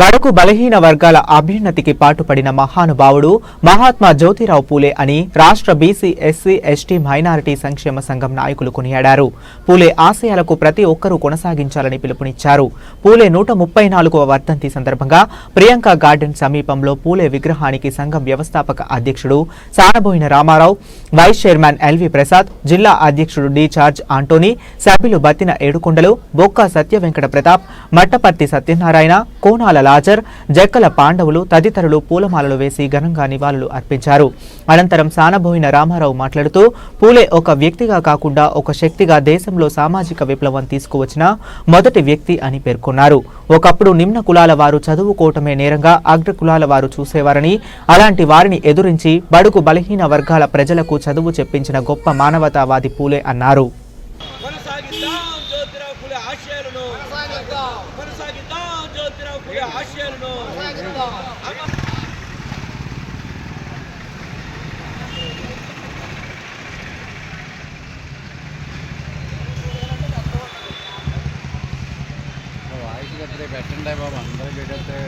బడుగు బలహీన వర్గాల అభ్యున్నతికి పాటుపడిన మహానుభావుడు మహాత్మా జ్యోతిరావు పూలే అని రాష్ట్ర బీసీ ఎస్సీ ఎస్టీ మైనారిటీ సంక్షేమ సంఘం నాయకులు కొనియాడారు. పూలే ఆశయాలకు ప్రతి ఒక్కరూ కొనసాగించాలని పిలుపునిచ్చారు. పూలే నూట ముప్పై నాలుగవ వర్ధంతి సందర్భంగా ప్రియాంక గార్డెన్ సమీపంలో పూలే విగ్రహానికి సంఘం వ్యవస్థాపక అధ్యక్షుడు Sanaboina Ramarao vice chairman LV Prasad జిల్లా అధ్యక్షుడు డి చార్జ్ ఆంటోనీ సభ్యులు బత్తిన ఏడుకొండలు బొక్క సత్య వెంకట ప్రతాప్ మట్టపర్తి సత్యనారాయణ కోనాల లాజర్ జక్కల పాండవులు తదితరులు పూలమాలలు వేసి ఘనంగా నివాళులు అర్పించారు. అనంతరం సానబోయిన రామారావు మాట్లాడుతూ పూలే ఒక వ్యక్తిగా కాకుండా ఒక శక్తిగా దేశంలో సామాజిక విప్లవం తీసుకువచ్చిన మొదటి వ్యక్తి అని పేర్కొన్నారు. ఒకప్పుడు నిమ్న కులాల వారు చదువుకోవటమే నేరంగా అగ్ర కులాల వారు చూసేవారని అలాంటి వారిని ఎదురించి బడుగు బలహీన వర్గాల ప్రజలకు చదువు చెప్పించిన గొప్ప మానవతావాది పూలే అన్నారు. గట్టిగా పెట్టండి బాబు అందరూ పెట్టేస్తే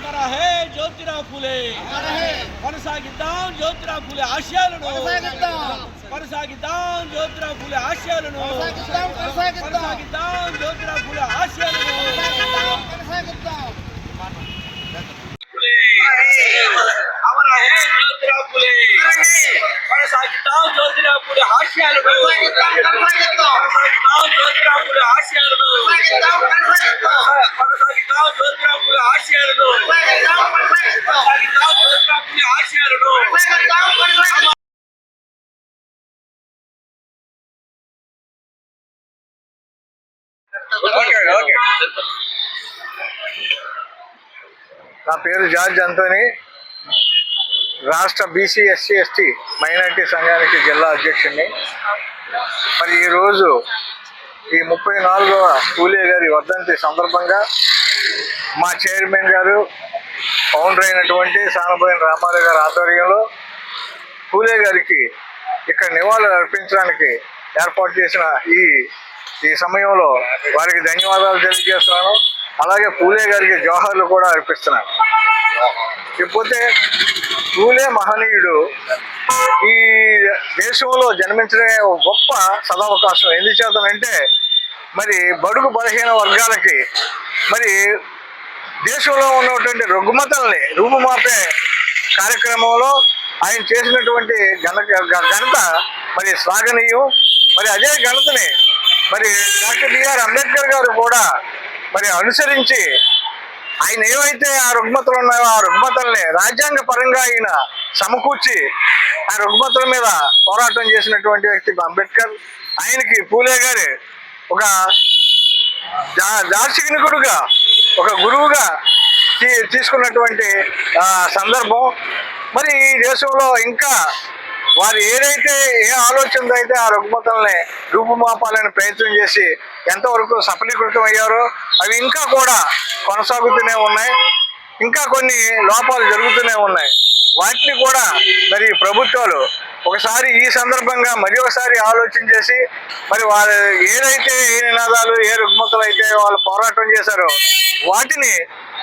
అమర హే జ్యోతిరావు ఫులే కొనసాగిద్దాం జ్యోతిరావు ఫులే ఆశయాలను కొనసాగిద్దాం జ్యోతిరావు ఫులే ఆశయాలను కొనసాగిద్దాం జ్యోతిరావు ఫులే ఆశయాలను ఫులే అమర హే జ్యోతిరావు ఫులే కొనసాగిద్దాం జ్యోతిరావు ఫులే ఆశయాలను కొనసాగిద్దాం జ్యోతిరావు ఫులే ఆశయాలను కొనసాగిద్దాం జ్యోతిరావు ఫులే ఆశయాలను కొనసాగిద్దాం జ్యోతిరావు ఫులే ఆశయాలను ఓకే ఓకే నా పేరు జార్జ్ అంతోని రాష్ట్ర బీసీ ఎస్సీ ఎస్టీ మైనారిటీ సంఘానికి జిల్లా అధ్యక్షుడిని మరి ఈరోజు ఈ ముప్పై నాలుగవ పూలే గారి వర్ధంతి సందర్భంగా మా చైర్మన్ గారు ఫౌండర్ అయినటువంటి సానబోయిన రామారావు గారి ఆధ్వర్యంలో పూలే గారికి ఇక్కడ నివాళులు అర్పించడానికి ఏర్పాటు చేసిన ఈ ఈ సమయంలో వారికి ధన్యవాదాలు తెలియజేస్తున్నాను. అలాగే పూలే గారికి జోహార్లు కూడా అర్పిస్తున్నాను. ఇకపోతే పూలే మహనీయుడు ఈ దేశంలో జన్మించడమే ఒక గొప్ప సదవకాశం. ఎందుచేతనంటే మరి బడుగు బలహీన వర్గాలకి మరి దేశంలో ఉన్నటువంటి రుగ్మతల్ని రూపుమాపే కార్యక్రమంలో ఆయన చేసినటువంటి ఘన ఘనత మరి శ్లాఘనీయం. మరి అదే ఘనతని మరి డాక్టర్ బిఆర్ అంబేద్కర్ గారు కూడా మరి అనుసరించి ఆయన ఏవైతే ఆ రుగ్మతలు ఉన్నాయో ఆ రుగ్మతల్ని రాజ్యాంగ పరంగా ఆయన సమకూర్చి ఆ రుగ్మతల మీద పోరాటం చేసినటువంటి వ్యక్తి అంబేద్కర్. ఆయనకి పూలే గారి ఒక దార్శనికుడుగా ఒక గురువుగా తీ- తీసుకున్నటువంటి సందర్భం. మరి ఈ దేశంలో ఇంకా వారు ఏదైతే ఏ ఆలోచనతో అయితే ఆ రుగ్మతల్ని రూపుమాపాలని ప్రయత్నం చేసి ఎంతవరకు సఫలీకృతం అయ్యారో అవి ఇంకా కూడా కొనసాగుతూనే ఉన్నాయి. ఇంకా కొన్ని లోపాలు జరుగుతూనే ఉన్నాయి. వాటిని కూడా మరి ప్రభుత్వాలు ఒకసారి ఈ సందర్భంగా మరి ఒకసారి ఆలోచన చేసి మరి వారు ఏదైతే ఏ నినాదాలు ఏ రుగ్మతలు అయితే వాళ్ళు పోరాటం చేశారో వాటిని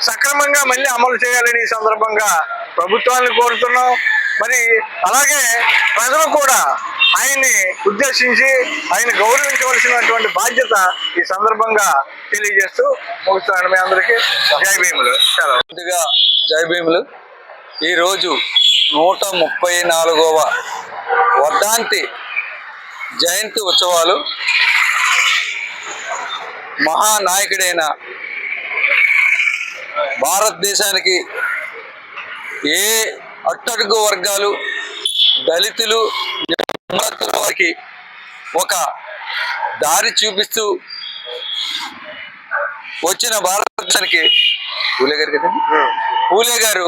సక్రమంగా మళ్ళీ అమలు చేయాలని ఈ సందర్భంగా ప్రభుత్వాన్ని కోరుతున్నాం. మరి అలాగే ప్రజలు కూడా ఆయన్ని ఉద్దేశించి ఆయన గౌరవించవలసినటువంటి బాధ్యత ఈ సందర్భంగా తెలియజేస్తూ ముగిస్తున్నాను మీ అందరికీ. జై భీములు. ముందుగా జై భీములు. ఈరోజు నూట ముప్పై నాలుగవ వర్ధాంతి జయంతి ఉత్సవాలు మహానాయకుడైన భారతదేశానికి ఏ అట్టడుగు వర్గాలు దళితులు నిమ్మతుల వారికి ఒక దారి చూపిస్తూ వచ్చిన భారతదేశానికి పూలే గారు కదండి పూలే గారు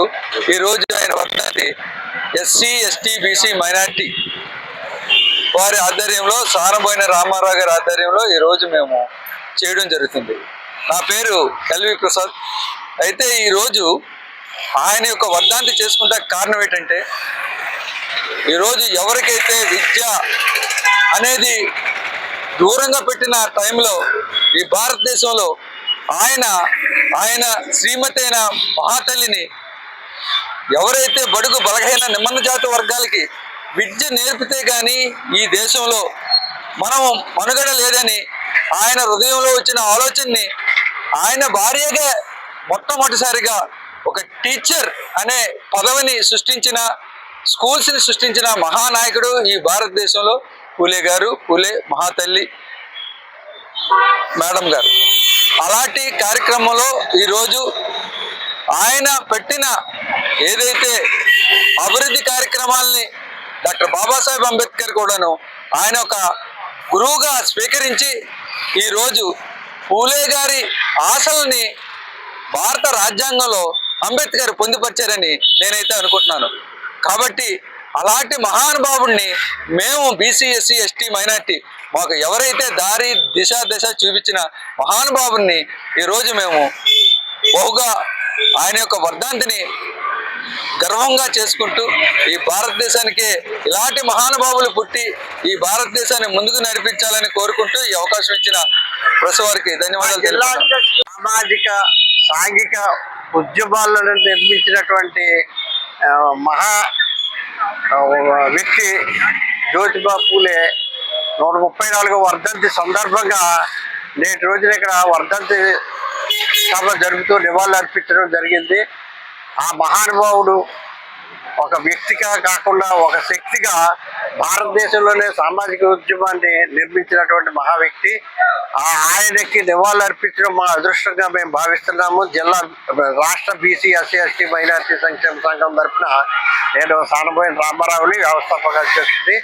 ఈ రోజు ఆయన వర్గాన్ని ఎస్సీ ఎస్టీ బీసీ మైనార్టీ వారి ఆధ్వర్యంలో సారంభమైన రామారావు గారి ఆధ్వర్యంలో ఈరోజు మేము చేయడం జరుగుతుంది. నా పేరు ఎల్వి ప్రసాద్. అయితే ఈరోజు ఆయన యొక్క వర్ధాంతి చేసుకుంటే కారణం ఏంటంటే ఈరోజు ఎవరికైతే విద్య అనేది దూరంగా పెట్టిన టైంలో ఈ భారతదేశంలో ఆయన ఆయన శ్రీమతి అయిన మహాతల్లిని ఎవరైతే బడుగు బలహీన నిమ్మన్న జాతి వర్గాలకి విద్య నేర్పితే కానీ ఈ దేశంలో మనం మనుగడ లేదని ఆయన హృదయంలో వచ్చిన ఆలోచనని ఆయన భార్యగా మొట్టమొదటిసారిగా ఒక టీచర్ అనే పదవిని సృష్టించిన స్కూల్స్ని సృష్టించిన మహానాయకుడు ఈ భారతదేశంలో పూలే గారు పూలే మహాతల్లి మేడం గారు. అలాంటి కార్యక్రమంలో ఈరోజు ఆయన పెట్టిన ఏదైతే అభివృద్ధి కార్యక్రమాల్ని డాక్టర్ బాబాసాహెబ్ అంబేద్కర్ కూడాను ఆయన ఒక గురువుగా స్వీకరించి ఈరోజు పూలే గారి ఆశల్ని భారత రాజ్యాంగంలో అంబేద్కర్ పొందుపరిచారని నేనైతే అనుకుంటున్నాను కాబట్టి అలాంటి మహానుభావుడిని మేము బీసీ ఎస్సీ ఎస్టీ మైనార్టీ మాకు ఎవరైతే దారి దిశ దిశ చూపించిన మహానుభావుడిని ఈరోజు మేము బహుగా ఆయన యొక్క వర్ధంతిని గర్వంగా చేసుకుంటూ ఈ భారతదేశానికి ఇలాంటి మహానుభావులు పుట్టి ఈ భారతదేశాన్ని ముందుకు నడిపించాలని కోరుకుంటూ ఈ అవకాశం ఇచ్చిన ప్రెస్ వారికి ధన్యవాదాలు. సామాజిక సాంఘిక ఉద్యమాలను నిర్మించినటువంటి మహా వ్యక్తి జ్యోతిబా పూలే నూట ముప్పై నాలుగో వర్ధంతి సందర్భంగా నేటి రోజున ఇక్కడ వర్ధంతి సభ జరుపుతూ నివాళులు అర్పించడం జరిగింది. ఆ మహానుభావుడు ఒక వ్యక్తిగా కాకుండా ఒక శక్తిగా భారతదేశంలోనే సామాజిక ఉద్యమాన్ని నిర్మించినటువంటి మహా వ్యక్తి. ఆ ఆయనకి నివాళులు అర్పించడం మా అదృష్టంగా మేము భావిస్తున్నాము. జిల్లా రాష్ట్ర బీసీ ఎస్సీ ఎస్టీ మైనార్టీ సంక్షేమ సంఘం తరఫున నేను సానబోయిన రామారావుని వ్యవస్థాపక చేస్తుంది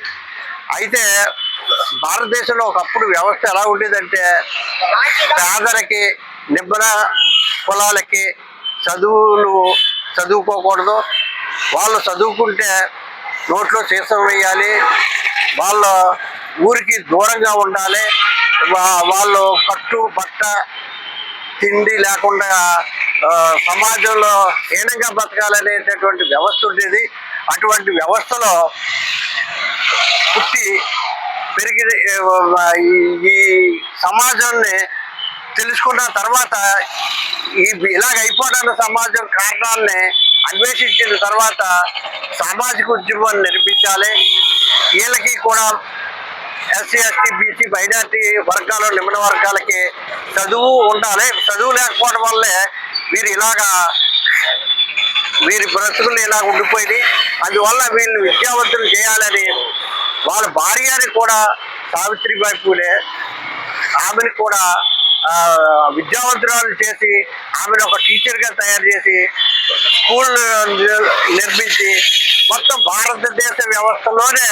అయితే భారతదేశంలో ఒకప్పుడు వ్యవస్థ ఎలా ఉండేదంటే పేదలకి నిబ్బర కులాలకి చదువులు చదువుకోకూడదు. వాళ్ళు చదువుకుంటే నోట్లో సీసం వేయాలి. వాళ్ళ ఊరికి దూరంగా ఉండాలి. వా- వాళ్ళు కట్టు బట్ట తిండి లేకుండా సమాజంలో హీనంగా బతకాలనేటటువంటి వ్యవస్థ ఉండేది. అటువంటి వ్యవస్థలో పుట్టి పెరిగి ఈ- ఈ సమాజాన్ని తెలుసుకున్న తర్వాత ఈ ఇలాగ అయిపోవడానికి సమాజం కారణాలని అన్వేషించిన తర్వాత సామాజిక ఉద్యమాన్ని నిర్మించాలి. వీళ్ళకి కూడా ఎస్సీ ఎస్టీ బీసీ మైనార్టీ వర్గాలు నిమ్న వర్గాలకి చదువు ఉండాలి. చదువు లేకపోవడం వల్లే వీరు ఇలాగా వీరి బ్రతుకులు ఇలా ఉండిపోయింది అందువల్ల వీళ్ళు విద్యావంతులు చేయాలని వాళ్ళ భార్యని కూడా సావిత్రిబాయి పూలే ఆమెను కూడా విద్యావంతురాలు చేసి ఆమెను ఒక టీచర్గా తయారు చేసి స్కూల్ నిర్మించి మొత్తం భారతదేశ వ్యవస్థలోనే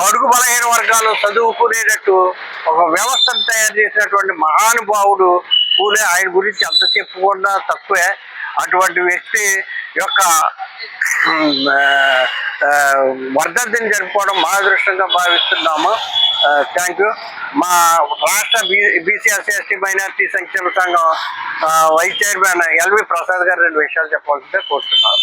అడుగు బలహీన వర్గాలు చదువుకునేటట్టు ఒక వ్యవస్థను తయారు చేసినటువంటి మహానుభావుడు పూలే. ఆయన గురించి అంత చెప్పుకున్నా తక్కువే. అటువంటి వ్యక్తి యొక్క వర్ధంతిని జరుపుకోవడం మా అదృష్టంగా భావిస్తున్నాము. థ్యాంక్ యూ మా రాష్ట్ర బీ బీసీఆర్సీ ఎస్టీ మైనార్టీ సంక్షేమ సంఘం వైస్ చైర్మన్ ఎల్వి ప్రసాద్ గారు రెండు విషయాలు చెప్పాల్సిందే కోరుతున్నాను.